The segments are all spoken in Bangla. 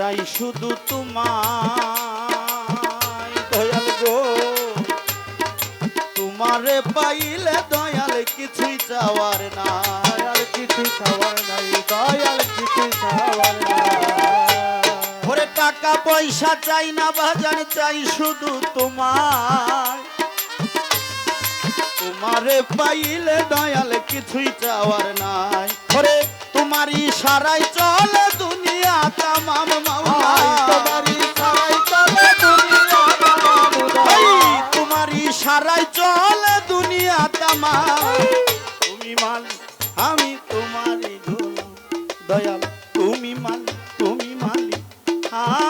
চাই শুধু তোমায়। দয়াল গো। তোমারে পাইলে দয়াল কিছুই চাওয়ার না দয়াল কিছু চাওয়ার নাই দয়াল কিছু চাওয়ার ওরে টাকা পয়সা চাই না বাজার চাই শুধু তোমার তোমারে পাইলে দয়াল কিছুই চাওয়ার নাই। ওরে তোমারই সারাই চলে দুনিয়া সারাই চলে দুনিয়া তামাম তুমি মালিক আমি তোমারই দয়াল তুমি মালিক তুমি আমি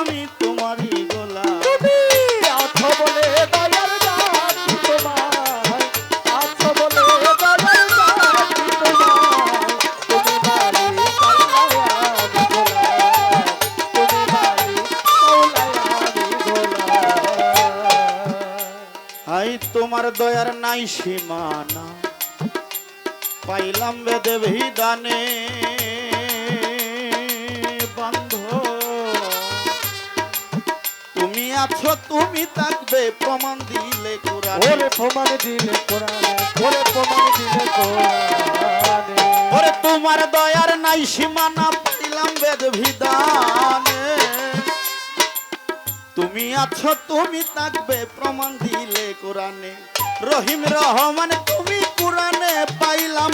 নাই সীমানা পাইলাম বেদে ভিদানে বন্ধ তুমি আছো তুমি থাকবে প্রমাণ দিলে কোরআনে। ওরে প্রমাণ দিলে কোরআনে ওরে প্রমাণ দিলে কোরআনে। ওরে তোমার দয়ার নাই সীমানা পাইলাম বেদ ভিদানে তুমি আছো তুমি থাকবে প্রমাণ দিলে কোরআনে। রহিম রহমান তুমি কোরআনে পাইলাম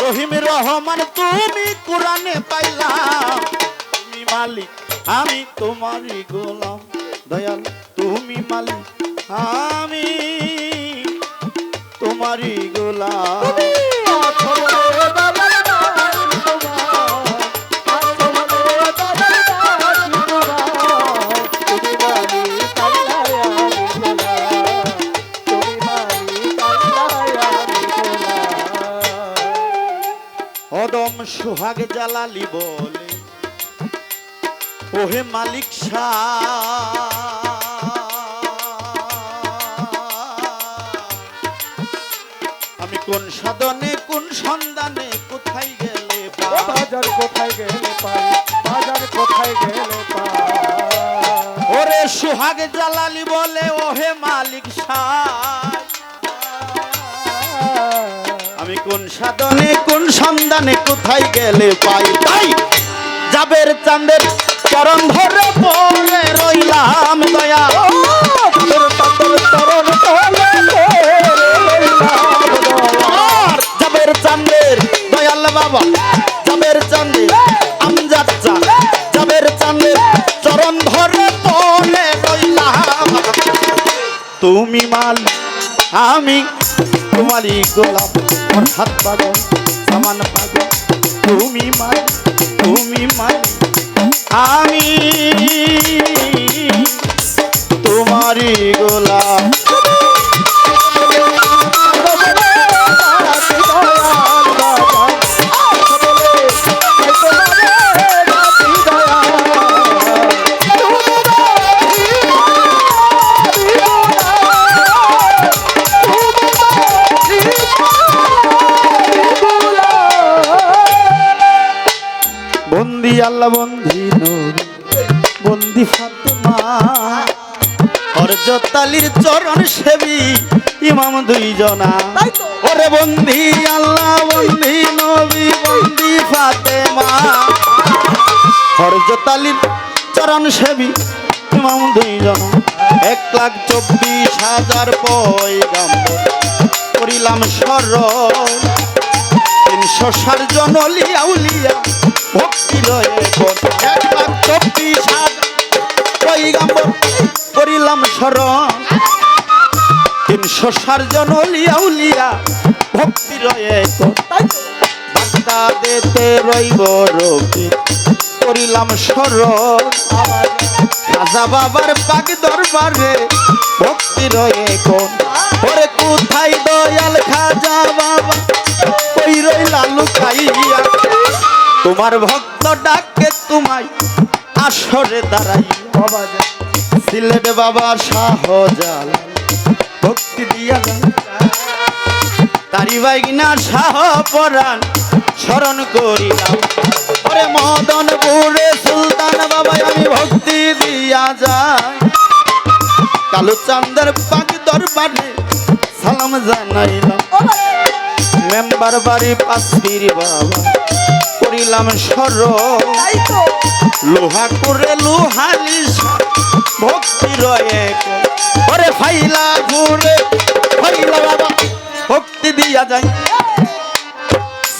রহিম রহমান তুমি কোরআনে পাইলাম তুমি মালিক আমি তোমারই গোলাম। দয়াল তুমি মালিক আমি তোমারই গোলাম। সোহাগ জালালি বলে ওহে মালিক শাহ। আমি কোন সাধনে কোন সন্ধানে কোথায় গেলে? বাজার কোথায় গেলে পাই? বাজার কোথায় গেলে পাই? ওরে সোহাগ জালালি বলে ওহে মালিক শাহ। আমি কোন সাধনে, কোন সন্ধানে কোথায় গেলে পাই? তাই যাবের চাঁদের চরণ ধরে পড়ে রইলাম দয়া। ওর আল্লাহ বন্দি নূর বন্দি ফাতেমা। হরজতালির চরণ সেবী ইমাম দুইজনা। ওরে বন্দি আল্লাহ বন্দি নবী বন্দি ফাতেমা। হরজতালির চরণ সেবী ইমাম দুইজনা। এক লাখ চব্বিশ হাজার পয়গাম্বর করিলাম স্মরণ। তিনশো ষাট জন অলিয়া উলিয়া, ভক্তি লয়ে এক লাখ চব্বিশ হাজার করিলাম স্মরণ। তিনশো ষাট জন অলিয়া উলিয়া, ভক্তি কোন কাঁদেতে রইব রবি, করিলাম স্মরণ। খাজা বাবার পাক দরবারে ভক্তি রয়ে কোথায় দয়াল খাজা বাবা? কই রইলা লুকাইয়া তোমার ভক্ত ডাকে তোমায় আসরে দাঁড়াই। সিলেট বাবা শাহজাল ভক্তি দিয়া তারি শাহ পরাণ স্মরণ করিলাম। ওরে মদন পুরে সুলতান বাবা আমি ভক্তি দিয়া যাই। কালু চান্দের দরবারে সালাম জানাইলাম। মেম্বার বাড়ি পাশির বাবা। করিলাম তো। লোহা করে লোহালি ভক্তি রয়ে ওরে ফাইলা ঘুরে ফাইলা বাবা ভক্তি দিয়া যায়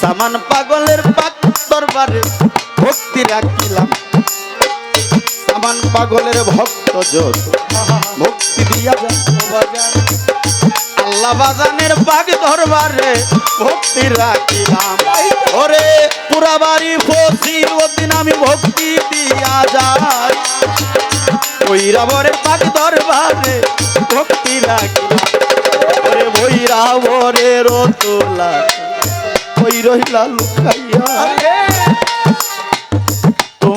সামান পাগলের পাক দরবারে ভক্তি রাখিলাম। সামান পাগলের ভক্ত যত। ভক্তি দিয়া যায় আল্লাহ বাজানের বাগ দরবারে ভক্তি রাখিলাম। ওরে পুরা বাড়ি ফসি, ওদিন আমি ভক্তি দিয়া যাই। ভৈরাবরের বাগ দরবারে ভক্তি রাখিলাম। ওরে ভৈরাবরের তোলা, ওই রহিলা লুকাইয়া।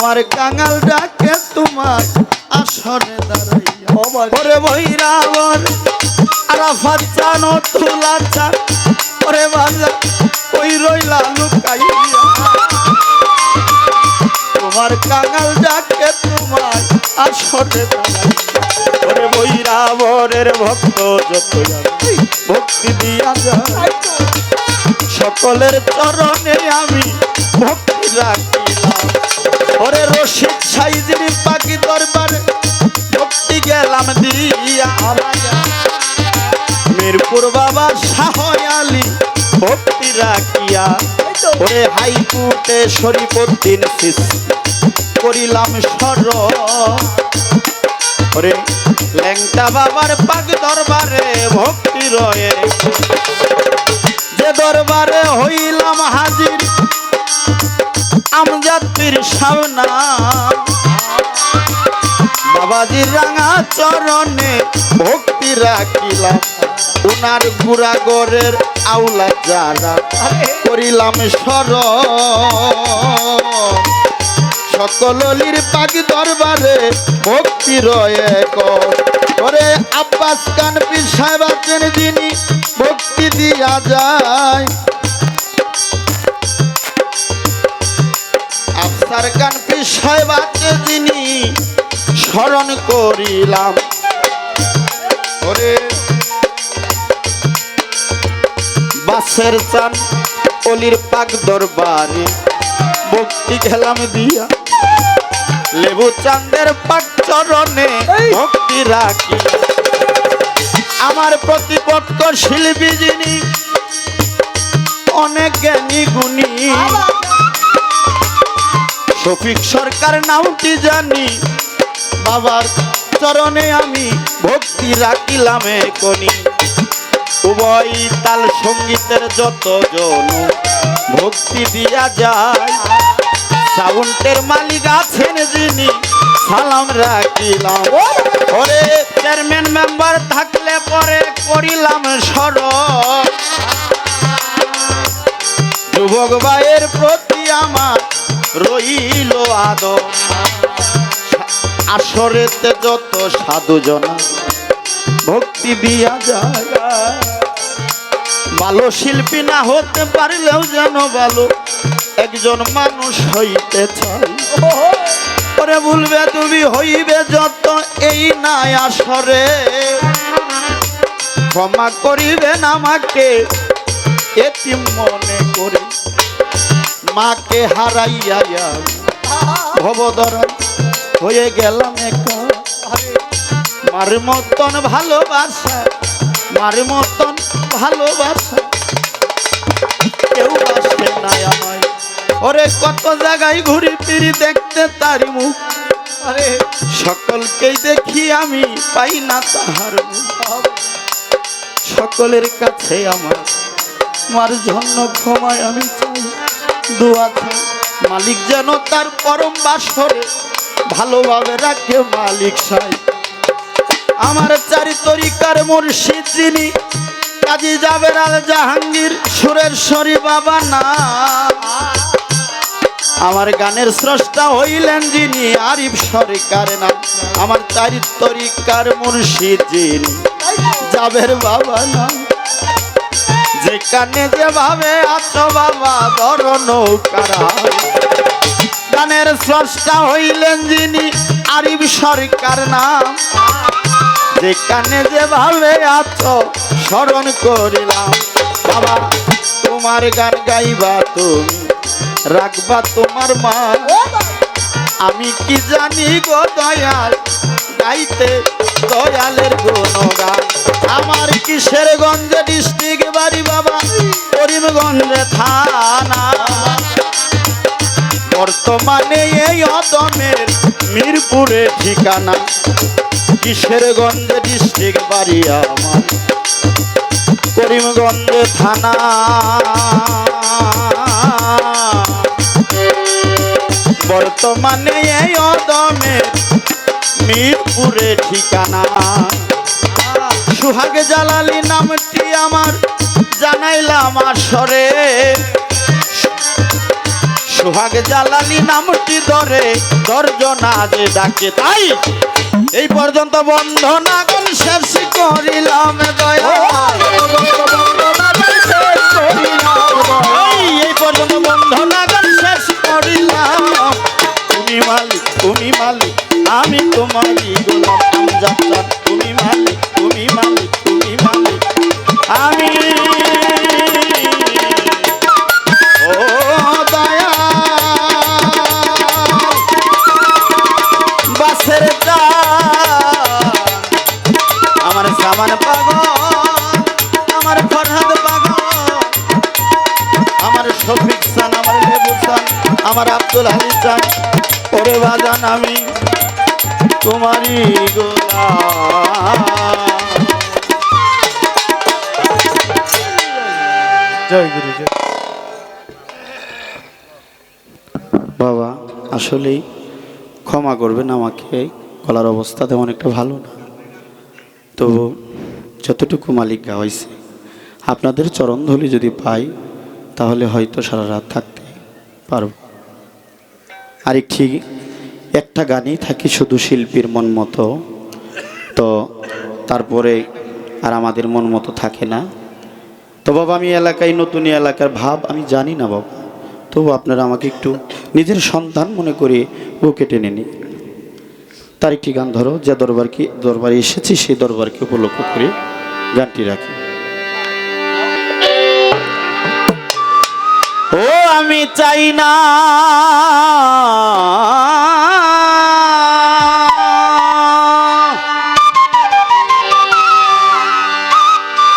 তোমার কাঙাল ডাকে তোমার আসরে দাঁড়াইয়া। ওরে ভৈরাবর আরাফাত চানো তুলা চান। ওরে বাজা ওই রইলা লুকাইয়া। তোমার কাঙাল ডাকে তোমার আসরে দাঁড়াইয়া। ওরে ভক্ত যত ভক্তি দিয়া যায়। সকলের চরণে আমি ভক্তি রাখিলাম রাখিয়া ওরে হাইকোর্টে শরীফুদ্দিন করিলাম স্মরণ ওরে ল্যাংটা বাবার পাক দরবারে ভক্তি রয়ে, যে দরবারে হইলাম হাজির আমজাতির সামনা। বাবাজির রাঙা চরণে ভক্তি রাখিলাম উনার গুড়াগরের আউলা যারা করিলাম স্মরণ। সকলির পাখি দরবারে ভক্তি রয়ে কর। আব্বাস কান পীর সাহেব আছেন যিনি, ভক্তি দিয়া যায়। আফসার কান পীর সাহেব আছে যিনি স্মরণ করিলাম। ওরে। বাসের চান অলির পাক দরবারে ভক্তি খেলাম দিয়া। লেবু চান্দের পাক চরণে ভক্তি রাখি। আমার প্রতিপক্ষ শিল্পী যিনি অনেক জ্ঞানী গুণী। শফিক সরকার নামটি জানি বাবার চরণে আমি ভক্তি রাখিলাম কনি উভয় তাল সঙ্গীতের যত জন, ভক্তি দিয়া যায় সাউন্ডের মালিক আছেন যিনি, সালাম রাখিলাম। ওরে চেয়ারম্যান মেম্বার থাকলে পরে করিলাম সরব যুবক ভাইয়ের প্রতি আমার রইল আদর। আসরেতে যত সাধুজনা ভক্তি দিয়া যায়। ভালো শিল্পী না হতে পারলেও যেন ভালো একজন মানুষ হইতে চাই পরে ভুলবে তুমি, হইবে যত, এই নাই আসরে। ক্ষমা করিবেন আমাকে এতিম মনে করি। মাকে হারাইয়া ভবদরা হয়ে গেলাম একা মার মতন ভালোবাসা, মার মতন ভালোবাসা। কেউ বাসে নাই আমায়। ওরে, কত জায়গায় ঘুরি ফিরি দেখতে তারি মুখ। আরে, সকলকেই দেখি আমি পাই না তাহার সকলের কাছে আমার, মার জন্য ক্ষমায় আমি চাই। দোয়া মালিক যেন তার পরম বাসরে ভালোভাবে রাখে মালিক সাই। আমার চারি তরিকার মুর্শিদ যিনি, কাজী জাবের আল জাহাঙ্গীর সুরেশ্বরী বাবা না। আমার গানের স্রষ্টা হইলেন যিনি আরিফ সরকার না। আমার চারি তরিকার মুর্শিদ যিনি, জাবের বাবা না। যেখানে যেভাবে আছো বাবা ধরো নৌকারা গানের স্রষ্টা হইলেন যিনি আরিফ সরকার নাম। যেখানে যেভাবে আছো, স্মরণ করিলাম। বাবা, তোমার গান গাইবা তুমি, রাখবা তোমার মা আমি কি জানি গো দয়াল, গাইতে দয়ালের গুণগান। আমার কিসের গঞ্জে ডিস্ট্রিক্ট বাড়ি বাবা, করিমগঞ্জে থানা। বর্তমানে এই অদমের মিরপুরে ঠিকানা। কিশোরগঞ্জে ডিস্ট্রিক্ট বাড়ি আমার? করিমগঞ্জে থানা। বর্তমানে এই অদমের মিরপুরে ঠিকানা। সুহাগে জালালি নামটি আমার জানাইলাম আসরে। সুহাগ জালালি নামটি ধরে দর্জনা যে ডাকে তাই? এই পর্যন্ত বন্ধনা কোন শেষ করিলাম দয়া এই, এই পর্যন্ত বন্ধনা কোন শেষ করিলাম। তুমি মালিক তুমি মালিক আমি তোমারই গোলাম। হালি ওরে বাজান আমি, তোমারই বাবা, আসলেই ক্ষমা করবেন আমাকে, গলার অবস্থা তেমন একটা ভালো না। তবু যতটুকু মালিক গাওয়াইছে, আপনাদের চরণধলি যদি পাই, তাহলে হয়তো সারা রাত থাকতে পারব। আর ঠিক একটা গানই থাকি শুধু শিল্পীর মন মতো। তো তারপরে আর আমাদের মন মতো থাকে না। তো বাবা, আমি এলাকায় নতুন এলাকার ভাব, আমি জানি না বাবা। তবু আপনারা আমাকে একটু নিজের সন্তান মনে করে বুকে টেনে নিন। তার একটি গান ধরো, যে দরবার কি দরবারে এসেছি, সেই দরবারকে উপলক্ষ করে গানটি রাখি। আমি চাই না।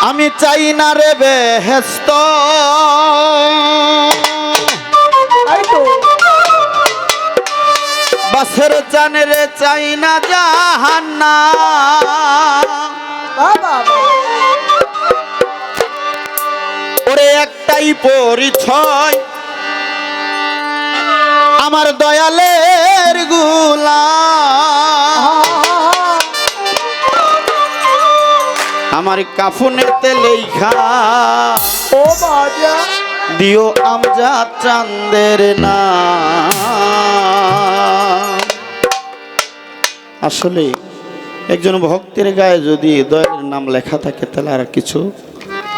আমি চাই না রে বেহেস্ত বাসের চানের চাই না জাহান্না ওরে একটাই পরিচয় আমার দয়ালেরগুলা আমার কাফুনেতে লেখা ও বাজা দিও আমজা চান্দের না আসলে একজন ভক্তের গায়ে যদি দয়ালের নাম লেখা থাকে তাহলে আর কিছু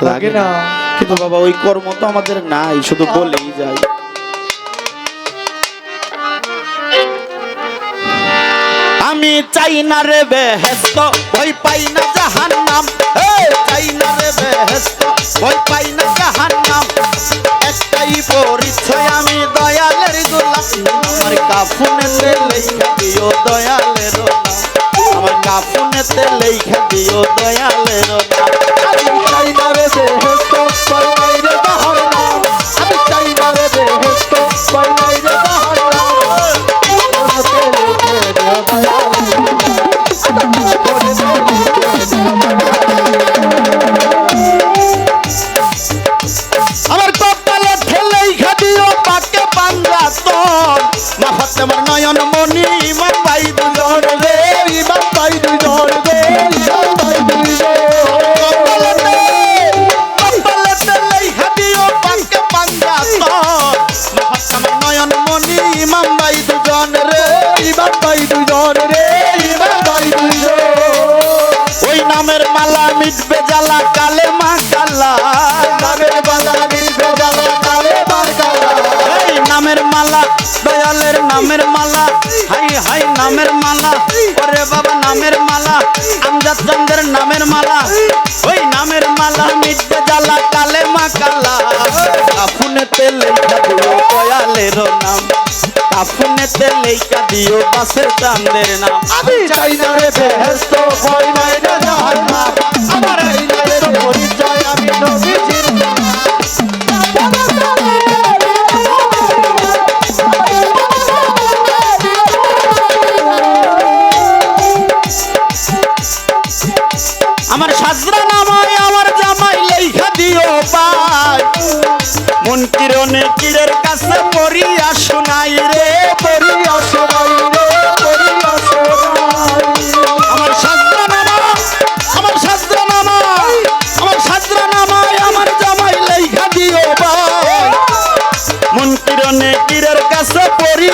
লাগে না। কিন্তু বাবা ওই কর্ম তো আমাদের নাই শুধু বলেই যায়। আমি চাই না রে বেহেস্ত ভয় পাই না জাহান্নাম। এই, চাই না রে বেহেস্ত ভয় পাই না জাহান্নাম। একটাই পরিচয়, আমি দয়ালের গোলাম। আমার কাফুনেতে লেখা দিও দয়ালের আমার কাফুনেতে লেখা দিও দয়ালের আমি চাই না রে বেহেস্ত আমার নয়ন মণি নামের মালা। ওরে বাবা, নামের মালা। আমজাদ চন্দ্রের নামের মালা। ওই নামের মালা মিটবে জ্বালা কালে মা কালা। কাফুনে তেলে দিও কয়ালের নাম। কাফুনে তেলে দিও বাসের চান্দের নাম। আমি চাই না রে বেহেস্ত ভয় নাই না জাহান্নাম। আমার এই নামের পরিচয় আমি নবীজির নাম। নয়নে কাছে পড়িয়া শোনাই রে, পড়িয়া শোনাই রে, পড়িয়া আমার শাস্ত্র নামা, আমার শাস্ত্র নামা, আমার জামাই লেখা দিও বা মন কাছে পড়ি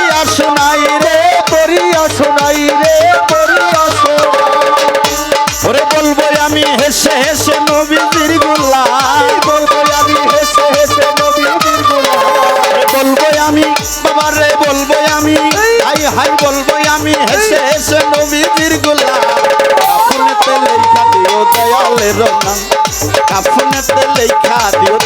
পীর গোলাম কাফনেতে লেখা দিও দয়ালের নাম কাফনেতে লেখা দিও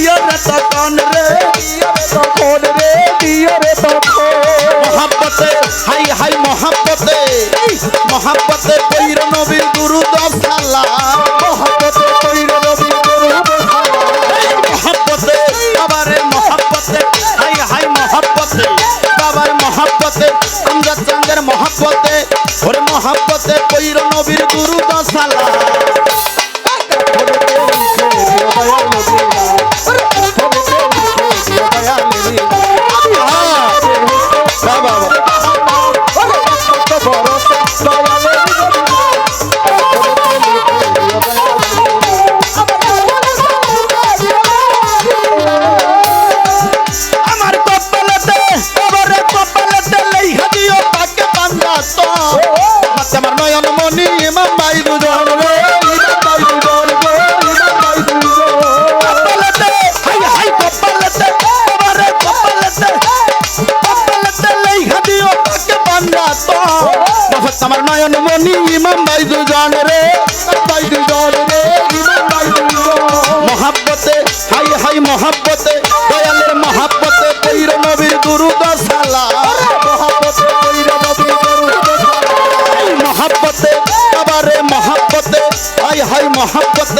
দিও রে তখন রে তখন রে দিও রে তখন। মহাব্বতে হাই হাই মহাব্বতে মহাব্বতে কইর নবীর দুরুদ সালাম মহাব্বতে কইর নবীর দুরুদ মহাব্বতে বাবারে মহাব্বতে হাই হাই মহাব্বতে বাবার মহাব্বতে আমজাদ চাঙ্গের মহাব্বতে ওরে মহাব্বতে কইর নবীর দুরুদ সালাম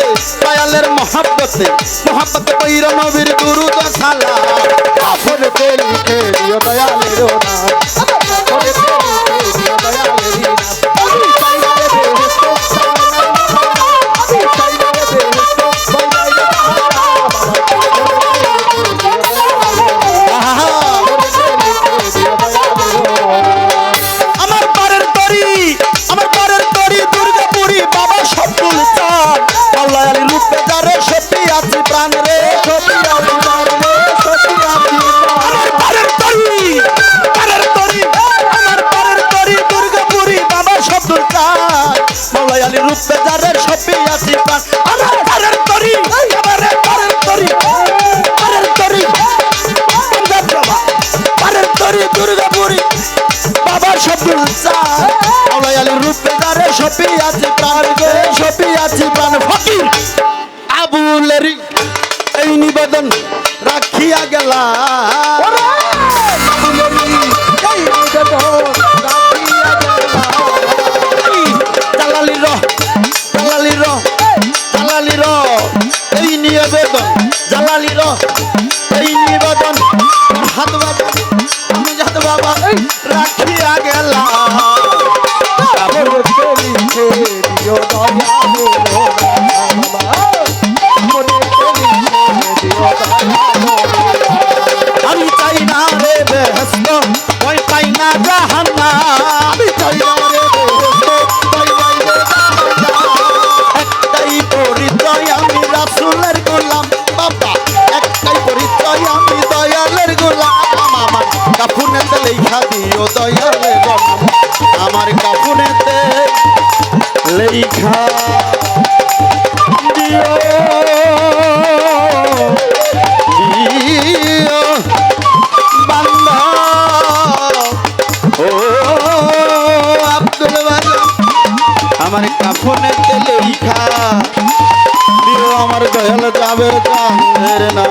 মহাব্বতে দয়ালের মহাব্বতে মহাব্বতে বৈর নবীর গুরু দশালা কাফনেতে লিখে দিও দয়ালের নাম যারে সত্যি আছি প্রাণ। আমার পারের তরি, আমার পারের তরি পারের তরি। বাবা পারের তরি দুর্গাপুরি বাবার সবুল চাঁদ আল্লাহ রূপে যারে সত্যি আছি প্রাণ গে। সত্যি আছি প্রাণ। ফকির আবুলেরি এই নিবেদন রাখিয়া গেলা আমার কাফনে তেলে লিখা দিও আমার দয়াল যাবে চাঁদের না